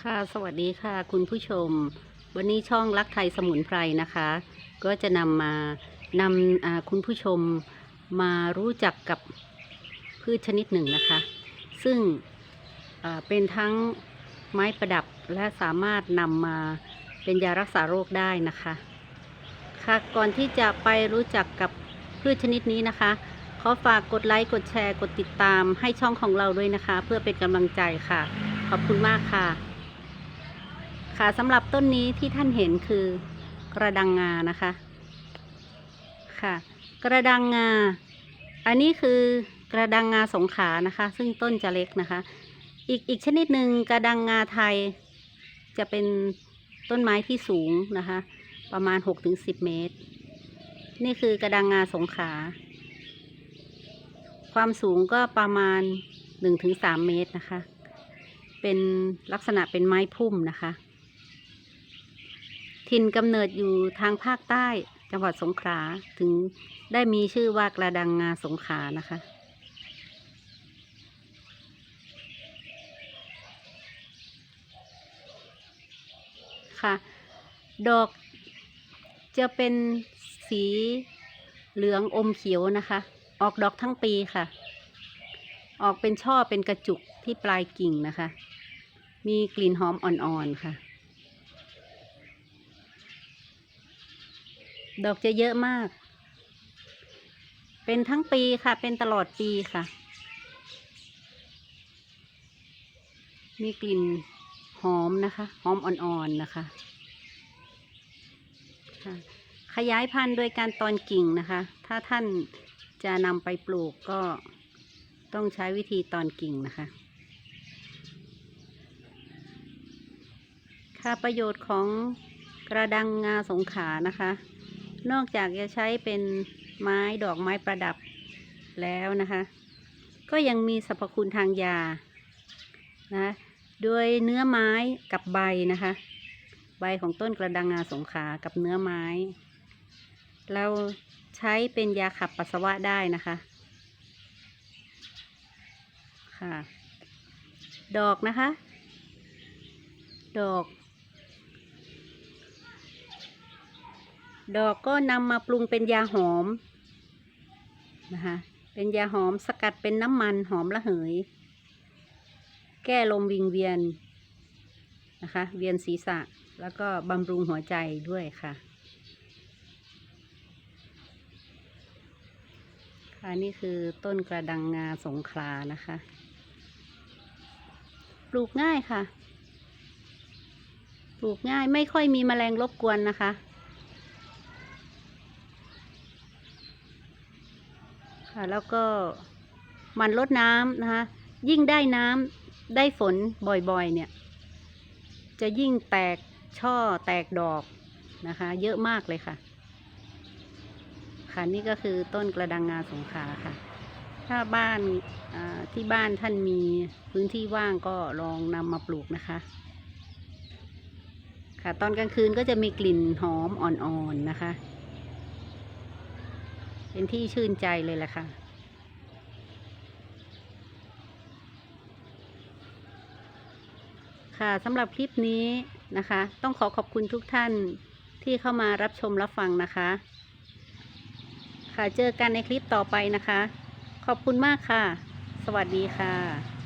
ค่ะสวัสดีค่ะ คุณผู้ชม วันนี้ช่องรักไทยสมุนไพรนะคะ ก็จะนำมานำคุณผู้ชมมารู้จักกับพืชชนิดหนึ่งนะคะ ซึ่งเป็นทั้งไม้ประดับและสามารถนำมาเป็นยารักษาโรคได้นะคะ ค่ะก่อนที่จะไปรู้จักกับพืชชนิดนี้นะคะ ขอฝากกดไลค์กดแชร์กดติดตามให้ช่องของเราด้วยนะคะ เพื่อเป็นกำลังใจค่ะขอบคุณมากค่ะ คะสำหรับต้นนี้ที่ท่านเห็นคือกระดังงานะคะค่ะ กระดังงา อันนี้คือกระดังงาสงขานะคะ ซึ่งต้นจะเล็กนะคะ อีกอีกชนิดหนึ่งกระดังงาไทยจะเป็นต้นไม้ที่สูงนะคะ ประมาณ 6-10 เมตร นี่คือกระดังงาสงขา ความสูงก็ประมาณ 1-3 เมตรนะคะ เป็นลักษณะเป็นไม้พุ่มนะคะ ถิ่นกำเนิดอยู่ทางภาคใต้จังหวัดสงขลาถึงได้มีชื่อว่ากระดังงาสงขลานะคะ ค่ะ ดอกจะเป็นสีเหลืองอมเขียวนะคะ ออกดอกทั้งปีค่ะ ออกเป็นช่อเป็นกระจุกที่ปลายกิ่งนะคะ มีกลิ่นหอมอ่อนๆค่ะ ดอกจะเยอะมาก เป็นทั้งปีค่ะ เป็นตลอดปีค่ะ มีกลิ่นหอมนะคะ หอมอ่อนๆนะคะค่ะขยายพันธุ์โดยการตอนกิ่งนะคะ ถ้าท่านจะนำไปปลูกก็ต้องใช้วิธีตอนกิ่งนะคะ ค่ะประโยชน์ของกระดังงาสงขานะคะ นอกจากจะใช้เป็นไม้ดอกไม้ประดับแล้วนะคะ ก็ยังมีสรรพคุณทางยานะโดยเนื้อไม้กับใบนะคะ ใบของต้นกระดังงาสงขากับเนื้อไม้ เราใช้เป็นยาขับปัสสาวะได้นะคะค่ะ ดอกนะคะ ดอก ดอกก็นำมาปรุงเป็นยาหอมนะคะเป็นยาหอมสกัดเป็นน้ำมันหอมระเหย แก้ลมวิงเวียนนะคะ เวียนศีรษะแล้วก็บำรุงหัวใจด้วยค่ะ ค่ะนี่คือต้นกระดังงาสงขลานะคะ ปลูกง่ายค่ะ ปลูกง่ายไม่ค่อยมีแมลงรบกวนนะคะ ค่ะแล้วก็มันลดน้ำนะคะ ยิ่งได้น้ำได้ฝนบ่อยๆ เนี่ย จะยิ่งแตกช่อแตกดอกนะคะ เยอะมากเลยค่ะ ค่ะนี่ก็คือต้นกระดังงาสงขาค่ะ ถ้าบ้านที่บ้านท่านมีพื้นที่ว่างก็ลองนำมาปลูกนะคะ ค่ะตอนกลางคืนก็จะมีกลิ่นหอมอ่อนๆนะคะ เป็นที่ชื่นใจเลยแหละค่ะ ค่ะสำหรับคลิปนี้นะคะ ต้องขอขอบคุณทุกท่านที่เข้ามารับชมรับฟังนะคะ ค่ะเจอกันในคลิปต่อไปนะคะ ขอบคุณมากค่ะ สวัสดีค่ะ